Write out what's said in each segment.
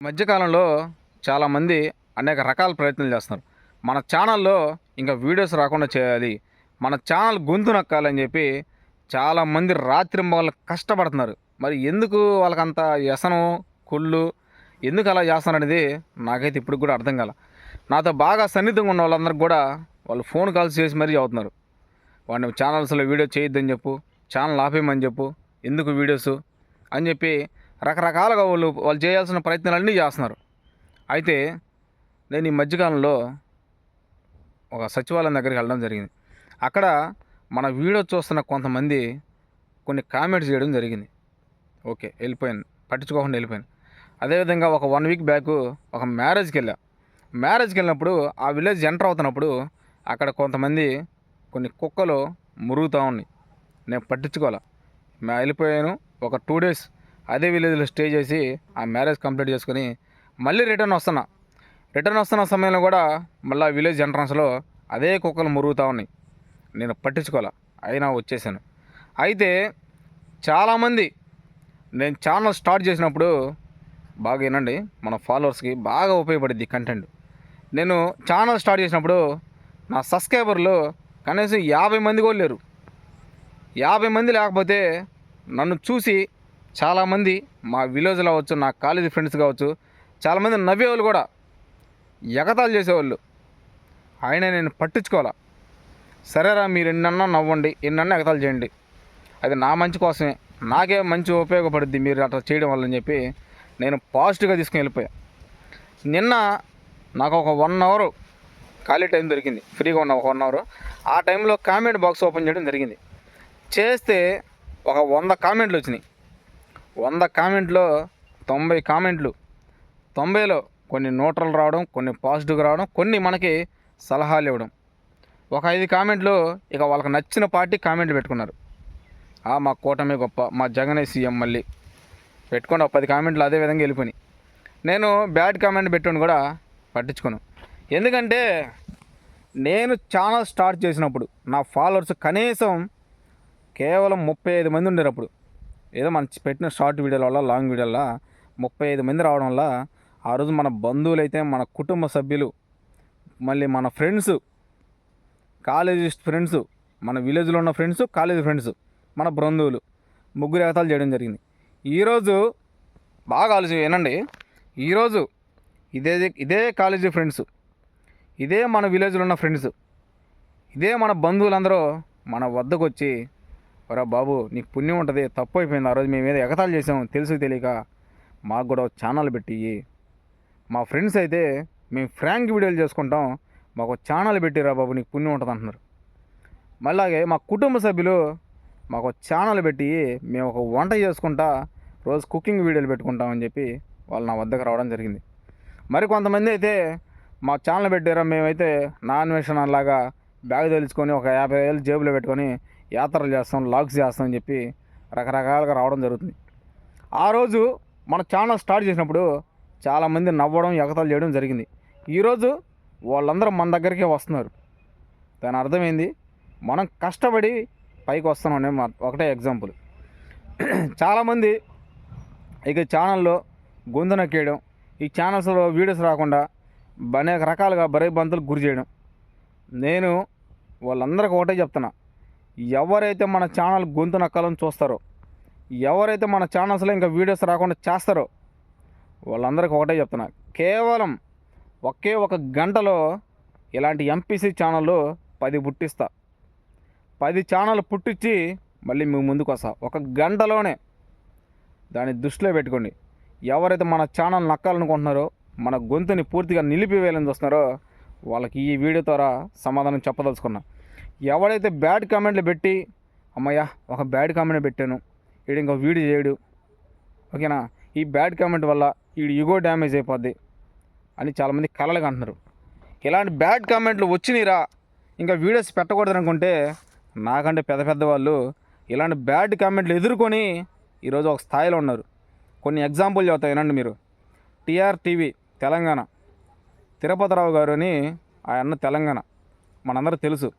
మధ్యకాలంలో చాలామంది అనేక రకాల ప్రయత్నాలు చేస్తున్నారు. మన ఛానల్లో ఇంకా వీడియోస్ రాకుండా చేయాలి. మన ఛానల్ గొంతు నక్కాలని చెప్పి చాలామంది రాత్రి వాళ్ళు కష్టపడుతున్నారు. మరి ఎందుకు వాళ్ళకంత వ్యసనం కుళ్ళు ఎందుకు అలా చేస్తున్నారనేది నాకైతే ఇప్పుడు కూడా అర్థం కాల. నాతో బాగా సన్నిహితంగా ఉన్న వాళ్ళందరికీ కూడా వాళ్ళు ఫోన్ కాల్స్ చేసి మరీ చదువుతున్నారు. వాడిని ఛానల్స్లో వీడియో చేయొద్దని చెప్పు ఛానల్ ఆపేయమని చెప్పు ఎందుకు వీడియోస్ అని చెప్పి రకరకాలుగా వాళ్ళు వాళ్ళు చేయాల్సిన ప్రయత్నాలన్నీ చేస్తున్నారు. అయితే నేను ఈ మధ్యకాలంలో ఒక సచివాలయం దగ్గరికి వెళ్ళడం జరిగింది. అక్కడ మన వీడియో చూస్తున్న కొంతమంది కొన్ని కామెంట్స్ చేయడం జరిగింది. ఓకే వెళ్ళిపోయాను. పట్టించుకోకుండా వెళ్ళిపోయాను. అదేవిధంగా ఒక వన్ వీక్ బ్యాక్ ఒక మ్యారేజ్కి వెళ్ళా. మ్యారేజ్కి వెళ్ళినప్పుడు ఆ విలేజ్ ఎంటర్ అవుతున్నప్పుడు అక్కడ కొంతమంది కొన్ని కుక్కలు మురుగుతూ ఉన్నాయి. నేను పట్టించుకోవాలా వెళ్ళిపోయాను. ఒక టూ డేస్ అదే విలేజ్లో స్టే చేసి ఆ మ్యారేజ్ కంప్లీట్ చేసుకుని మళ్ళీ రిటర్న్ వస్తున్నా. రిటర్న్ వస్తున్న సమయంలో కూడా మళ్ళీ ఆ విలేజ్ ఎంట్రన్స్లో అదే కుక్కలు మురుగుతూ ఉన్నాయి. నేను పట్టించుకోలే. అయినా వచ్చేసాను. అయితే చాలామంది నేను ఛానల్ స్టార్ట్ చేసినప్పుడు బాగా వినండి మన ఫాలోవర్స్కి బాగా ఉపయోగపడింది కంటెంట్. నేను ఛానల్ స్టార్ట్ చేసినప్పుడు నా సబ్స్క్రైబర్లు కనీసం యాభై మంది కూడా లేరు. యాభై మంది లేకపోతే నన్ను చూసి చాలామంది మా విలేజ్లో అవచ్చు నా కాలేజీ ఫ్రెండ్స్ కావచ్చు చాలామంది నవ్వేవాళ్ళు కూడా ఎగతాలు చేసేవాళ్ళు. ఆయన నేను పట్టించుకోవాలా? సరేరా మీరు ఎన్నన్నా నవ్వండి ఎన్నన్నా ఎగతాలు చేయండి. అది నా మంచి కోసమే. నాకే మంచి ఉపయోగపడుద్ది మీరు అట్లా చేయడం వల్ల అని చెప్పి నేను పాజిటివ్గా తీసుకుని వెళ్ళిపోయా. నిన్న నాకు ఒక వన్ అవర్ ఖాళీ టైం దొరికింది. ఫ్రీగా ఉన్న ఒక వన్ అవర్ ఆ టైంలో కామెంట్ బాక్స్ ఓపెన్ చేయడం జరిగింది. చేస్తే ఒక వంద కామెంట్లు వచ్చినాయి. వంద కామెంట్లో తొంభై కామెంట్లు. తొంభైలో కొన్ని న్యూట్రల్ రావడం కొన్ని పాజిటివ్గా రావడం కొన్ని మనకి సలహాలు ఇవ్వడం. ఒక ఐదు కామెంట్లు ఇక వాళ్ళకి నచ్చిన పార్టీ కామెంట్లు పెట్టుకున్నారు. మా కూటమి గొప్ప మా జగనే సీఎం మళ్ళీ. పెట్టుకొని ఒక పది కామెంట్లు అదే విధంగా వెళ్ళిపోయినాయి. నేను బ్యాడ్ కామెంట్ పెట్టుకొని కూడా పట్టించుకోను. ఎందుకంటే నేను ఛానల్ స్టార్ట్ చేసినప్పుడు నా ఫాలోవర్స్ కనీసం కేవలం ముప్పై ఐదు మంది ఉండేటప్పుడు ఏదో మనం పెట్టిన షార్ట్ వీడియోల వల్ల లాంగ్ వీడియోల ముప్పై ఐదు మంది రావడం వల్ల ఆ రోజు మన బంధువులు అయితే మన కుటుంబ సభ్యులు మళ్ళీ మన ఫ్రెండ్స్ కాలేజీ ఫ్రెండ్స్ మన విలేజ్లో ఉన్న ఫ్రెండ్స్ కాలేజీ ఫ్రెండ్స్ మన బంధువులు ముగ్గురు ఎగతాలు చేయడం జరిగింది. ఈరోజు బాగా ఆలోచన ఏనండి ఈరోజు ఇదే ఇదే కాలేజీ ఫ్రెండ్స్ ఇదే మన విలేజ్లో ఉన్న ఫ్రెండ్స్ ఇదే మన బంధువులందరూ మన వద్దకు వచ్చి ఒరా బాబు నీకు పుణ్యం ఉంటుంది తప్పు అయిపోయింది ఆ రోజు మేము ఏదో ఎగతాలు చేసాం తెలుసు తెలియక మాకు కూడా ఛానల్ పెట్టి మా ఫ్రెండ్స్ అయితే మేము ఫ్రాంక్ వీడియోలు చేసుకుంటాం మాకు ఛానల్ పెట్టిరా బాబు నీకు పుణ్యం ఉంటుంది అంటున్నారు. మళ్ళాగే మా కుటుంబ సభ్యులు మాకు ఛానల్ పెట్టి మేము ఒక వంట చేసుకుంటా రోజు కుకింగ్ వీడియోలు పెట్టుకుంటామని చెప్పి వాళ్ళు నా వద్దకు రావడం జరిగింది. మరి కొంతమంది అయితే మా ఛానల్ పెట్టారా మేమైతే నాన్ వెషన్ లాగా బ్యాగ్ తెలుసుకొని ఒక యాభై వేలు జేబులో పెట్టుకొని యాత్రలు చేస్తాం లాగ్స్ చేస్తాం అని చెప్పి రకరకాలుగా రావడం జరుగుతుంది. ఆ రోజు మన ఛానల్ స్టార్ట్ చేసినప్పుడు చాలామంది నవ్వడం ఎగతాలు చేయడం జరిగింది. ఈరోజు వాళ్ళందరూ మన దగ్గరికే వస్తున్నారు. దాని అర్థమైంది మనం కష్టపడి పైకి వస్తున్నాం అనే ఒకటే ఎగ్జాంపుల్. చాలామంది ఇక ఛానల్లో గొంతు నొక్కేయడం ఈ ఛానల్స్లో వీడియోస్ రాకుండా అనేక రకాలుగా బరేబంతులు గురి చేయడం. నేను వాళ్ళందరికీ ఒకటే చెప్తున్నా. ఎవరైతే మన ఛానల్ గొంతు నక్కలను చూస్తారో ఎవరైతే మన ఛానల్స్లో ఇంకా వీడియోస్ రాకుండా చేస్తారో వాళ్ళందరికీ ఒకటే చెప్తున్నా. కేవలం ఒకే ఒక గంటలో ఇలాంటి ఎంపీసీ ఛానళ్ళు పది పుట్టిస్తా. పది ఛానల్ పుట్టించి మళ్ళీ మీ ముందుకు వస్తా. ఒక గంటలోనే దాన్ని దృష్టిలో పెట్టుకోండి. ఎవరైతే మన ఛానల్ నక్కాలనుకుంటున్నారో మన గొంతుని పూర్తిగా నిలిపివేయాలని చూస్తున్నారో వాళ్ళకి ఈ వీడియో ద్వారా సమాధానం చెప్పదలుచుకున్నా. ఎవడైతే బ్యాడ్ కామెంట్లు పెట్టి అమ్మయ్యా ఒక బ్యాడ్ కామెంట్ పెట్టాను వీడు ఇంకో వీడియో చేయడు. ఓకేనా? ఈ బ్యాడ్ కామెంట్ వల్ల వీడు ఇగో డ్యామేజ్ అయిపోద్ది అని చాలామంది కలలుగా అంటున్నారు. ఇలాంటి బ్యాడ్ కామెంట్లు వచ్చినాయిరా ఇంకా వీడియోస్ పెట్టకూడదు అనుకుంటే నాకంటే పెద్ద పెద్ద వాళ్ళు ఇలాంటి బ్యాడ్ కామెంట్లు ఎదుర్కొని ఈరోజు ఒక స్థాయిలో ఉన్నారు. కొన్ని ఎగ్జాంపుల్ చెబుతా వినండి మీరు. TR TV Telangana. తిరుపతిరావు గారు అని ఆయన తెలంగాణ. మనందరూ తెలుసు.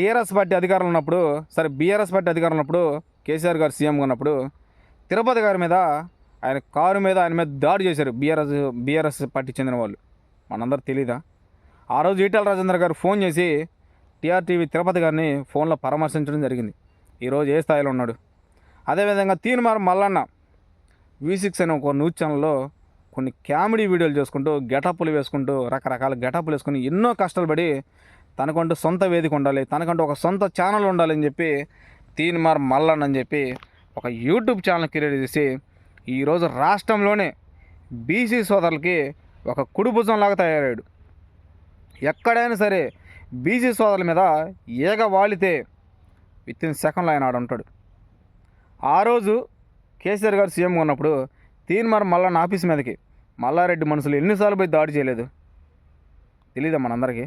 టీఆర్ఎస్ పార్టీ అధికారంలో ఉన్నప్పుడు సరే బీఆర్ఎస్ పార్టీ అధికారం ఉన్నప్పుడు కేసీఆర్ గారు సీఎంగా ఉన్నప్పుడు తిరుపతి గారి మీద ఆయన కారు మీద ఆయన మీద దాడి చేశారు బీఆర్ఎస్ బీఆర్ఎస్ పార్టీ చెందిన వాళ్ళు. మనందరూ తెలీదా? ఆ రోజు ఈటల రాజేంద్ర గారు ఫోన్ చేసి టీఆర్టీవీ తిరుపతి గారిని ఫోన్లో పరామర్శించడం జరిగింది. ఈరోజు ఏ స్థాయిలో ఉన్నాడు? అదేవిధంగా తీన్మార్ మల్లన్న వి సిక్స్ అనే ఒక న్యూస్ ఛానల్లో కొన్ని కామెడీ వీడియోలు చేసుకుంటూ గెటప్పులు వేసుకుంటూ రకరకాల గెటప్పులు వేసుకుని ఎన్నో కష్టాలు పడి తనకంటూ సొంత వేదిక ఉండాలి తనకంటూ ఒక సొంత ఛానల్ ఉండాలని చెప్పి తీన్మార్ మల్లన్ అని చెప్పి ఒక యూట్యూబ్ ఛానల్ క్రియేట్ చేసి ఈరోజు రాష్ట్రంలోనే బీసీ సోదరులకి ఒక కుడిభుజంలాగా తయారయ్యాడు. ఎక్కడైనా సరే బీసీ సోదరుల మీద ఏగ వాలితే విత్ ఇన్ సెకండ్లో ఆయన ఆడ ఉంటాడు. ఆ రోజు కేసీఆర్ గారు సీఎంగా ఉన్నప్పుడు తీన్మార్ మల్లన్న ఆఫీస్ మీదకి మల్లారెడ్డి మనుషులు ఎన్నిసార్లు పోయి దాడి చేయలేదు? తెలీదా మనందరికీ?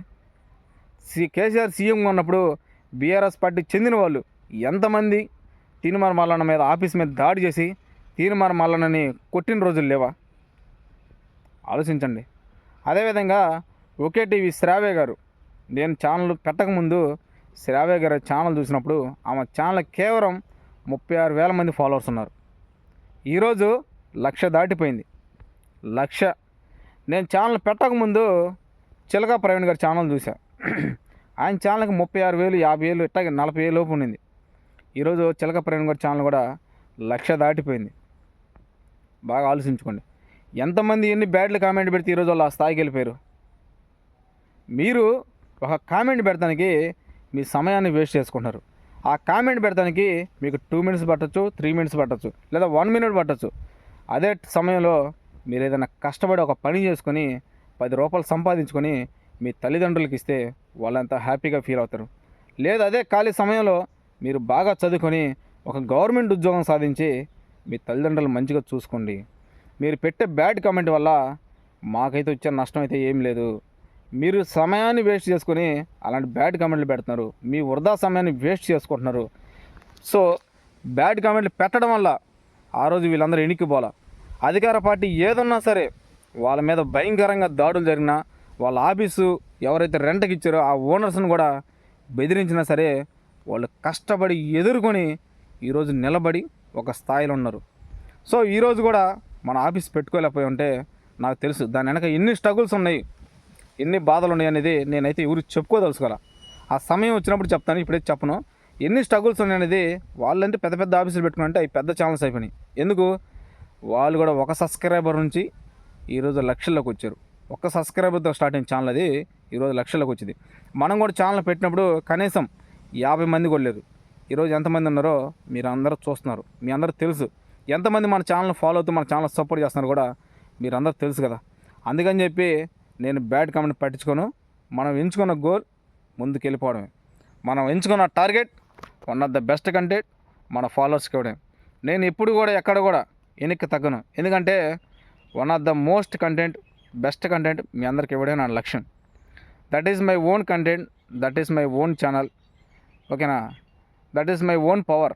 సి కేసీఆర్ సీఎంగా ఉన్నప్పుడు బీఆర్ఎస్ పార్టీ చెందిన వాళ్ళు ఎంతమంది తీన్మార్ మల్లన్న మీద ఆఫీస్ మీద దాడి చేసి తీన్మార్ మల్లన్నని కొట్టిన రోజులు లేవా? ఆలోచించండి. అదేవిధంగా ఒకే టీవీ శ్రావ్య గారు నేను ఛానల్ పెట్టకముందు శ్రావ్య గారి ఛానల్ చూసినప్పుడు ఆమె ఛానల్ కేవలం ముప్పై ఆరు వేల మంది ఫాలోవర్స్ ఉన్నారు. ఈరోజు లక్ష దాటిపోయింది. లక్ష. నేను ఛానల్ పెట్టకముందు చిలక ప్రవీణ్ గారి ఛానల్ చూశాను ఆయన ఛానల్కి ముప్పై ఆరు వేలు యాభై వేలు ఇట్టాగే నలభై వేలు లోపు ఉండింది ఈరోజు చిలక ప్రేమ గారి ఛానల్ కూడా లక్ష దాటిపోయింది. బాగా ఆలోచించుకోండి. ఎంతమంది ఎన్ని బ్యాడ్లు కామెంట్ పెడితే ఈరోజు వాళ్ళు ఆ స్థాయికి వెళ్ళిపోయారు? మీరు ఒక కామెంట్ పెడతానికి మీ సమయాన్ని వేస్ట్ చేసుకుంటారు ఆ కామెంట్ పెడతానికి మీకు టూ మినిట్స్ పట్టచ్చు త్రీ మినిట్స్ పట్టచ్చు లేదా వన్ మినిట్ పట్టచ్చు. అదే సమయంలో మీరు ఏదైనా కష్టపడి ఒక పని చేసుకొని పది రూపాయలు సంపాదించుకొని మీ తల్లిదండ్రులకి ఇస్తే వాళ్ళంతా హ్యాపీగా ఫీల్ అవుతారు. లేదు అదే ఖాళీ సమయంలో మీరు బాగా చదువుకొని ఒక గవర్నమెంట్ ఉద్యోగం సాధించి మీ తల్లిదండ్రులు మంచిగా చూసుకోండి. మీరు పెట్టే బ్యాడ్ కామెంట్ వల్ల మాకైతే వచ్చే నష్టం అయితే ఏం లేదు. మీరు సమయాన్ని వేస్ట్ చేసుకొని అలాంటి బ్యాడ్ కామెంట్లు పెడుతున్నారు. మీ వృధా సమయాన్ని వేస్ట్ చేసుకుంటున్నారు. సో బ్యాడ్ కామెంట్లు పెట్టడం వల్ల ఆ రోజు వీళ్ళందరూ ఎనికిపోలా అధికార పార్టీ ఏదన్నా సరే వాళ్ళ మీద భయంకరంగా దాడులు జరిగినా వాళ్ళ ఆఫీసు ఎవరైతే రెంట్కి ఇచ్చారో ఆ ఓనర్స్ని కూడా బెదిరించినా సరే వాళ్ళు కష్టపడి ఎదుర్కొని ఈరోజు నిలబడి ఒక స్థాయిలో ఉన్నారు. సో ఈరోజు కూడా మన ఆఫీస్ పెట్టుకోలేకపోయి ఉంటే నాకు తెలుసు దాని వెనక ఎన్ని స్ట్రగుల్స్ ఉన్నాయి ఎన్ని బాధలు ఉన్నాయి అనేది నేనైతే ఎవరు చెప్పుకోదలుచుకోవాలా. ఆ సమయం వచ్చినప్పుడు చెప్తాను ఇప్పుడైతే చెప్పను. ఎన్ని స్ట్రగుల్స్ ఉన్నాయి అనేది వాళ్ళంటే పెద్ద పెద్ద ఆఫీసులు పెట్టుకుంటే అవి పెద్ద ఛానల్స్ అయిపోయినాయి. ఎందుకు? వాళ్ళు కూడా ఒక సబ్స్క్రైబర్ నుంచి ఈరోజు లక్షల్లోకి వచ్చారు. ఒక్క సబ్స్క్రైబర్తో స్టార్ట్ అయిన ఛానల్ అది ఈరోజు లక్షలకు వచ్చింది. మనం కూడా ఛానల్ పెట్టినప్పుడు కనీసం యాభై మంది కూడా లేరు. ఈరోజు ఎంతమంది ఉన్నారో మీరు అందరూ చూస్తున్నారు. మీ అందరూ తెలుసు. ఎంతమంది మన ఛానల్ ఫాలో అవుతూ మన ఛానల్ సపోర్ట్ చేస్తున్నారు కూడా మీరు అందరూ తెలుసు కదా. అందుకని చెప్పి నేను బ్యాడ్ కామెంట్ పట్టించుకోను. మనం ఎంచుకున్న గోల్ ముందుకు వెళ్ళిపోవడమే మనం ఎంచుకున్న target one of the best content మన ఫాలోవర్స్కి ఇవ్వడం నేను ఎప్పుడు కూడా ఎక్కడ కూడా వెనక్కి తగ్గను. ఎందుకంటే one of the most content best content మీ అందరికి ఇవ్వడం నా లక్ష్యం. That is my own content that is my own channel ఓకేనా? That is my own power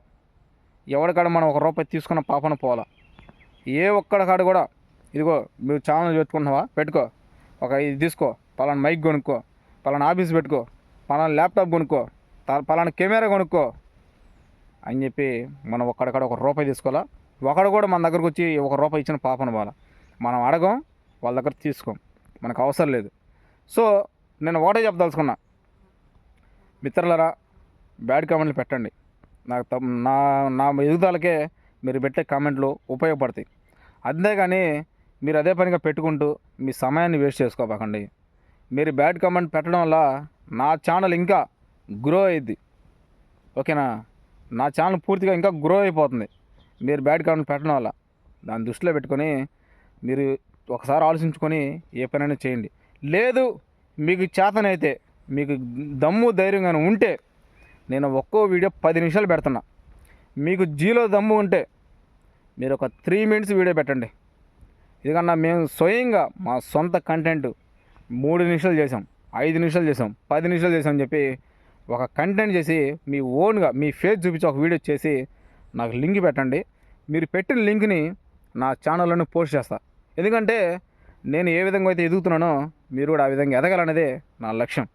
ఎవరికాడ మనం ఒక రూపాయి తీసుకున్న పాపన పోవాలా? ఏ ఒక్కడికాడ కూడా ఇదిగో మీరు ఛానల్ పెట్టుకుంటున్నావా? పెట్టుకో. ఒక ఇది తీసుకో. పలానా మైక్ కొనుక్కో. పలానా ఆఫీస్ పెట్టుకో. పలానా ల్యాప్టాప్ కొనుక్కో. త- పలానా కెమెరా కొనుక్కో. అని చెప్పి మనం ఒక్కడికాడ ఒక రూపాయి తీసుకోవాలా? ఒకడు కూడా మన దగ్గరకు వచ్చి ఒక రూపాయి ఇచ్చిన పాపన పోవాలా? మనం అడగం వాళ్ళ దగ్గర తీసుకోం. మనకు అవసరం లేదు. సో నేను ఒకటే చెప్పదలుచుకున్నా. మిత్రులరా బ్యాడ్ కామెంట్లు పెట్టండి. నాకు నా నా ఎదుగుదలకే మీరు పెట్టే కామెంట్లు ఉపయోగపడతాయి. అంతేగాని మీరు అదే పనిగా పెట్టుకుంటూ మీ సమయాన్ని వేస్ట్ చేసుకోబాకండి. మీరు బ్యాడ్ కామెంట్ పెట్టడం వల్ల నా ఛానల్ ఇంకా గ్రో అయ్యిద్ది ఓకేనా? నా ఛానల్ పూర్తిగా ఇంకా గ్రో అయిపోతుంది. మీరు బ్యాడ్ కామెంట్ పెట్టడం వల్ల. దాన్ని దృష్టిలో పెట్టుకొని మీరు ఒకసారి ఆలోచించుకొని ఏ పనైనా చేయండి. లేదు మీకు చేతనైతే మీకు దమ్ము ధైర్యం కానీ ఉంటే నేను ఒక్కో వీడియో పది నిమిషాలు పెడుతున్నా. మీకు జీలో దమ్ము ఉంటే మీరు ఒక త్రీ మినిట్స్ వీడియో పెట్టండి. ఇదికన్నా మేము స్వయంగా మా సొంత కంటెంట్ మూడు నిమిషాలు చేసాం ఐదు నిమిషాలు చేసాం పది నిమిషాలు చేసాం అని చెప్పి ఒక కంటెంట్ చేసి మీ ఓన్గా మీ ఫేస్ చూపించి ఒక వీడియో చేసి నాకు లింక్ పెట్టండి. మీరు పెట్టిన లింక్ని నా ఛానల్లోనే పోస్ట్ చేస్తా. ఎందుకంటే నేను ఏ విధంగా అయితే ఎదుగుతున్నానో మీరు కూడా ఆ విధంగా ఎదగాలనేదే నా లక్ష్యం.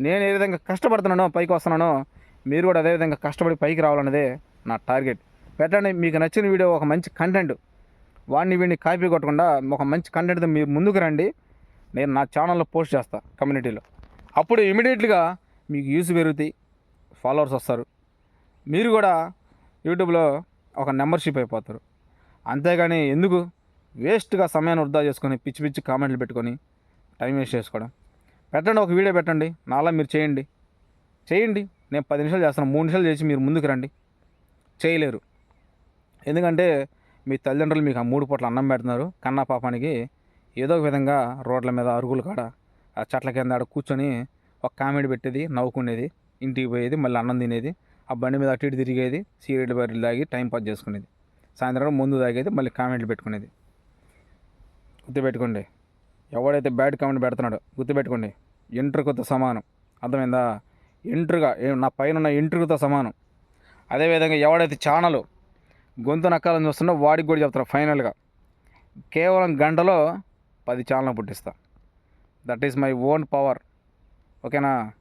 నేను ఏ విధంగా కష్టపడుతున్నానో పైకి వస్తున్నానో మీరు కూడా అదే విధంగా కష్టపడి పైకి రావాలన్నదే నా టార్గెట్. పెట్టండి మీకు నచ్చిన వీడియో ఒక మంచి కంటెంట్. వాడిని వీడిని కాపీ కొట్టకుండా ఒక మంచి కంటెంట్తో మీరు ముందుకు రండి. నేను నా ఛానల్లో పోస్ట్ చేస్తా కమ్యూనిటీలో. అప్పుడు ఇమీడియట్గా మీకు యూస్ పెరుగుతాయి ఫాలోవర్స్ వస్తారు. మీరు కూడా యూట్యూబ్లో ఒక మెంబర్షిప్ అయిపోతారు. అంతేగాని ఎందుకు? వేస్ట్గా సమయాన్ని వృధా చేసుకొని పిచ్చి పిచ్చి కామెంట్లు పెట్టుకొని టైం వేస్ట్ చేసుకోవడం. పెట్టండి ఒక వీడియో పెట్టండి నాలా మీరు చేయండి. చేయండి నేను పది నిమిషాలు చేస్తాను మూడు నిమిషాలు చేసి మీరు ముందుకు రండి. చేయలేరు. ఎందుకంటే మీ తల్లిదండ్రులు మీకు ఆ మూడు పూట్ల అన్నం పెడుతున్నారు. కన్నా పాపానికి ఏదో ఒక విధంగా రోడ్ల మీద అరుగులు కాడ ఆ చెట్ల కింద ఆడ కూర్చొని ఒక కామెడీ పెట్టేది నవ్వుకునేది ఇంటికి పోయేది మళ్ళీ అన్నం తినేది ఆ బండి మీద అటు ఇటు తిరిగేది సీరియల్ బర్రెలు తాగి టైం పాస్ చేసుకునేది. సాయంత్రం ముందు తాగేది మళ్ళీ కామెంట్లు పెట్టుకునేది. గుర్తుపెట్టుకోండి. ఎవడైతే బ్యాడ్ కామెంట్ పెడుతున్నాడో గుర్తుపెట్టుకోండి. ఇంటర్కుతో సమానం. అర్థమైందా? ఇంటర్గా నా పైన ఉన్న ఇంటర్కుతో సమానం అదేవిధంగా ఎవడైతే ఛానల్ గొంతు నక్కాలని చూస్తున్నా వాడికి కూడా చెప్తారు ఫైనల్గా. కేవలం గంటలో పది channel పుట్టిస్తా. That is my own power. ఓకేనా?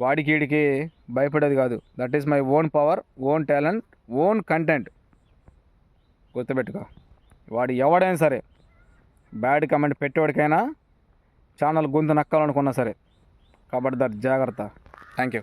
వాడికి వీడికి భయపడేది కాదు. That is my own power own talent own content. గుర్తుపెట్టుకో. వాడు ఎవడైనా సరే బ్యాడ్ కమెంట్ పెట్టేవాడికైనా ఛానల్ గొంతు నక్కాలనుకున్నా సరే. కాబట్టి దాని జాగ్రత్త. Thank you